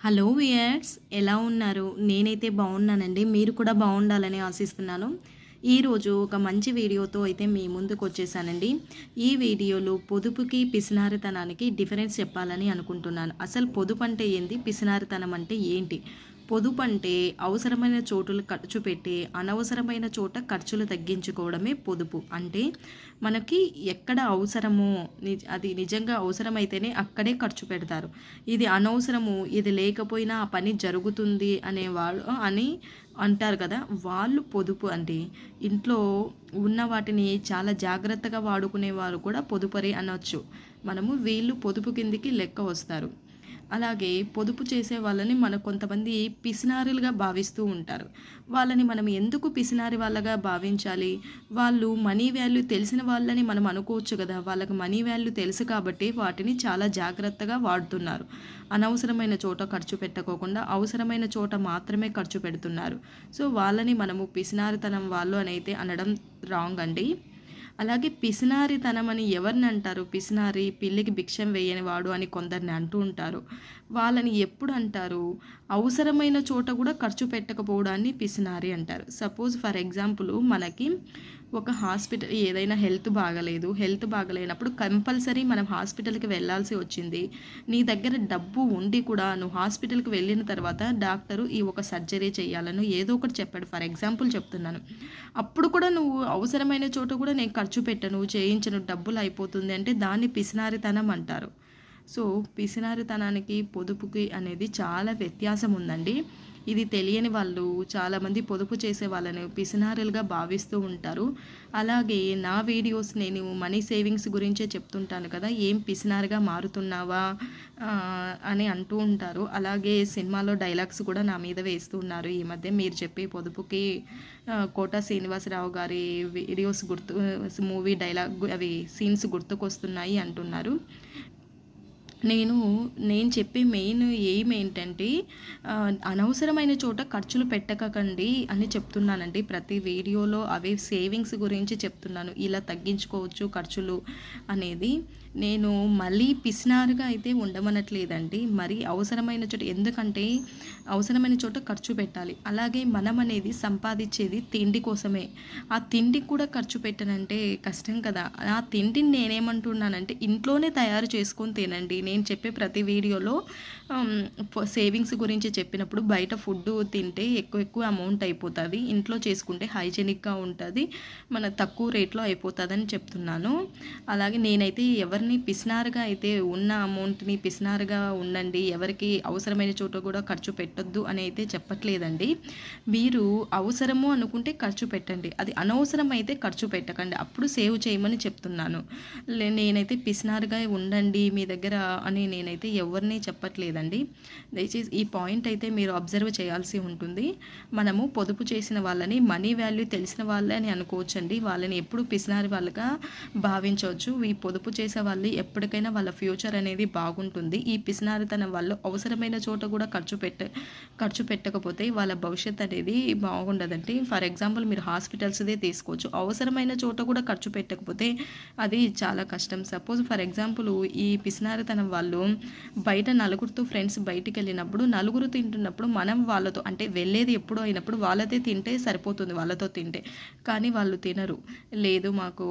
Hello viewers ఎలా ఉన్నారు? నేనైతే బాగున్నానండి. మీరు కూడా బాగుండాలని ఆశిస్తున్నాను. ఈరోజు ఒక మంచి వీడియోతో అయితే మీ ముందుకు వచ్చేసానండి. ఈ వీడియోలో పొదుపుకి పిసినారితనానికి డిఫరెన్స్ చెప్పాలని అనుకుంటున్నాను. అసలు పొదుపు అంటే ఏంటి పిసినారితనం అంటే ఏంటి? పొదుపు అంటే అవసరమైన చోటులు ఖర్చు పెట్టి అనవసరమైన చోట ఖర్చులు తగ్గించుకోవడమే పొదుపు. అంటే మనకి ఎక్కడ అవసరమో అది నిజంగా అవసరమైతేనే అక్కడే ఖర్చు పెడతారు. ఇది అనవసరము ఇది లేకపోయినా ఆ పని జరుగుతుంది అనేవాళ్ళు అని అంటారు కదా. వాళ్ళు పొదుపు అంటే ఇంట్లో ఉన్న వాటిని చాలా జాగ్రత్తగా వాడుకునే వారు కూడా పొదుపరి అనొచ్చు. మనము వీళ్ళు పొదుపు కిందికి లెక్క వస్తారు. అలాగే పొదుపు చేసే వాళ్ళని మన కొంతమంది పిసినారులుగా భావిస్తూ ఉంటారు. వాళ్ళని మనం ఎందుకు పిసినారి వాళ్ళగా భావించాలి? వాళ్ళు మనీ వాల్యూ తెలిసిన వాళ్ళని మనం అనుకోవచ్చు కదా. వాళ్ళకి మనీ వాల్యూ తెలుసు కాబట్టి వాటిని చాలా జాగ్రత్తగా వాడుతున్నారు. అనవసరమైన చోట ఖర్చు పెట్టకోకుండా అవసరమైన చోట మాత్రమే ఖర్చు పెడుతున్నారు. సో వాళ్ళని మనము పిసినారితనం వాళ్ళు అనైతే అనడం రాంగ్ అండి. అలాగే పిసినారితనం అని ఎవరిని అంటారు పిసినారి పిల్లికి భిక్షం వేయని వాడు అని కొందరిని అంటూ ఉంటారు. వాళ్ళని ఎప్పుడు అంటారు? అవసరమైన చోట కూడా ఖర్చు పెట్టకపోవడాన్ని పిసినారి అంటారు. సపోజ్ ఫర్ ఎగ్జాంపుల్ మనకి ఒక హాస్పిటల్ ఏదైనా హెల్త్ బాగలేదు. హెల్త్ బాగలేనప్పుడు కంపల్సరీ మనం హాస్పిటల్కి వెళ్ళాల్సి వచ్చింది. నీ దగ్గర డబ్బు ఉండి కూడా నువ్వు హాస్పిటల్కి వెళ్ళిన తర్వాత డాక్టరు ఈ ఒక సర్జరీ చేయాలను ఏదో ఒకటి చెప్పాడు. ఫర్ ఎగ్జాంపుల్ చెప్తున్నాను. అప్పుడు కూడా నువ్వు అవసరమైన చోట కూడా నేను ఖర్చు ఖర్చు పెట్టను చేయించను డబ్బులు అయిపోతుంది అంటే దాన్ని పిసినారితనం అంటారు. సో పిసినారితనానికి పొదుపుకి అనేది చాలా వ్యత్యాసం ఉందండి. ఇది తెలియని వాళ్ళు చాలామంది పొదుపు చేసే వాళ్ళని పిసినారులుగా భావిస్తూ ఉంటారు. అలాగే నా వీడియోస్ నేను మనీ సేవింగ్స్ గురించే చెప్తుంటాను కదా ఏం పిసినారుగా మారుతున్నావా అని అంటూ ఉంటారు. అలాగే సినిమాలో డైలాగ్స్ కూడా నా మీద వేస్తున్నారు ఈ మధ్య మీరు చెప్పే పొదుపుకి కోట శ్రీనివాసరావు గారి వీడియోస్ గుర్తు మూవీ డైలాగ్ అవి సీన్స్ గుర్తుకొస్తున్నాయి అంటున్నారు. నేను నేను చెప్పే మెయిన్ ఎయిమ్ ఏంటంటే అనవసరమైన చోట ఖర్చులు పెట్టకండి అని చెప్తున్నానండి. ప్రతి వీడియోలో అవే సేవింగ్స్ గురించి చెప్తున్నాను. ఇలా తగ్గించుకోవచ్చు ఖర్చులు అనేది. నేను మళ్ళీ పిసినారుగా అయితే ఉండమనట్లేదండి. మరి అవసరమైన చోట ఎందుకంటే అవసరమైన చోట ఖర్చు పెట్టాలి. అలాగే మనం అనేది సంపాదించేది తిండి కోసమే. ఆ తిండికి కూడా ఖర్చు పెట్టనంటే కష్టం కదా. ఆ తిండిని నేనేమంటున్నానంటే ఇంట్లోనే తయారు చేసుకొని తినండి. నేను చెప్పే ప్రతి వీడియోలో సేవింగ్స్ గురించి చెప్పినప్పుడు బయట ఫుడ్ తింటే ఎక్కువ ఎక్కువ అమౌంట్ అయిపోతుంది. ఇంట్లో చేసుకుంటే హైజెనిక్గా ఉంటుంది. మన తక్కువ రేట్లో అయిపోతుందని చెప్తున్నాను. అలాగే నేనైతే ఎవరిని పిసినారుగా అయితే ఉన్న అమౌంట్ని పిసినారుగా ఉండండి ఎవరికి అవసరమైన చోట కూడా ఖర్చు పెట్టొద్దు అని అయితే చెప్పట్లేదండి. మీరు అవసరము అనుకుంటే ఖర్చు పెట్టండి అది అనవసరం అయితే ఖర్చు పెట్టకండి అప్పుడు సేవ్ చేయమని చెప్తున్నాను. నేనైతే పిసినారుగా ఉండండి మీ దగ్గర అని నేనైతే ఎవరిని చెప్పట్లేదండి. దయచేసి ఈ పాయింట్ అయితే మీరు అబ్జర్వ్ చేయాల్సి ఉంటుంది. మనము పొదుపు చేసిన వాళ్ళని మనీ వాల్యూ తెలిసిన వాళ్ళే అని అనుకోవచ్చండి. వాళ్ళని ఎప్పుడు పిసినారి వాళ్ళగా భావించవచ్చు. ఈ పొదుపు చేసే వాళ్ళు ఎప్పటికైనా వాళ్ళ ఫ్యూచర్ అనేది బాగుంటుంది. ఈ పిసినారితనం వాళ్ళు అవసరమైన చోట కూడా ఖర్చు పెట్ట ఖర్చు పెట్టకపోతే వాళ్ళ భవిష్యత్ అనేది బాగుండదండి. ఫర్ ఎగ్జాంపుల్ మీరు హాస్పిటల్స్దే తీసుకోవచ్చు. అవసరమైన చోట కూడా ఖర్చు పెట్టకపోతే అది చాలా కష్టం. సపోజ్ ఫర్ ఎగ్జాంపుల్ ఈ పిసినారితనం వాళ్ళు బయట నలుగురితో ఫ్రెండ్స్ బయటికి వెళ్ళినప్పుడు నలుగురు తింటున్నప్పుడు మనం వాళ్ళతో అంటే వెళ్ళేది ఎప్పుడో అయినప్పుడు వాళ్ళతే తింటే సరిపోతుంది వాళ్ళతో తింటే. కానీ వాళ్ళు తినరు. లేదు మాకు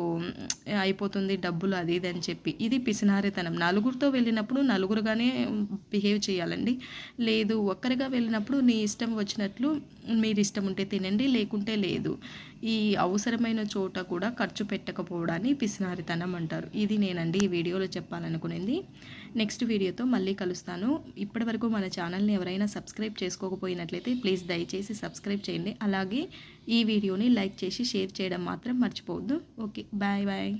అయిపోతుంది డబ్బులు అది ఇది అని చెప్పి ఇది పిసినారితనం. నలుగురితో వెళ్ళినప్పుడు నలుగురుగానే బిహేవ్ చేయాలండి. లేదు ఒక్కరిగా వెళ్ళినప్పుడు నీ ఇష్టం వచ్చినట్లు మీరు ఇష్టం ఉంటే తినండి లేకుంటే లేదు. ఈ అవసరమైన చోట కూడా ఖర్చు పెట్టకపోవడాన్ని పిసినారితనం అంటారు. ఇది నేనండి ఈ వీడియోలో చెప్పాలనుకునేది. నెక్స్ట్ వీడియోతో మళ్ళీ కలుస్తాను. ఇప్పటివరకు మన ఛానల్ని ఎవరైనా సబ్స్క్రైబ్ చేసుకోకపోయినట్లయితే ప్లీజ్ దయచేసి సబ్స్క్రైబ్ చేయండి. అలాగే ఈ వీడియోని లైక్ చేసి షేర్ చేయడం మాత్రం మర్చిపోవద్దు. Okay bye bye.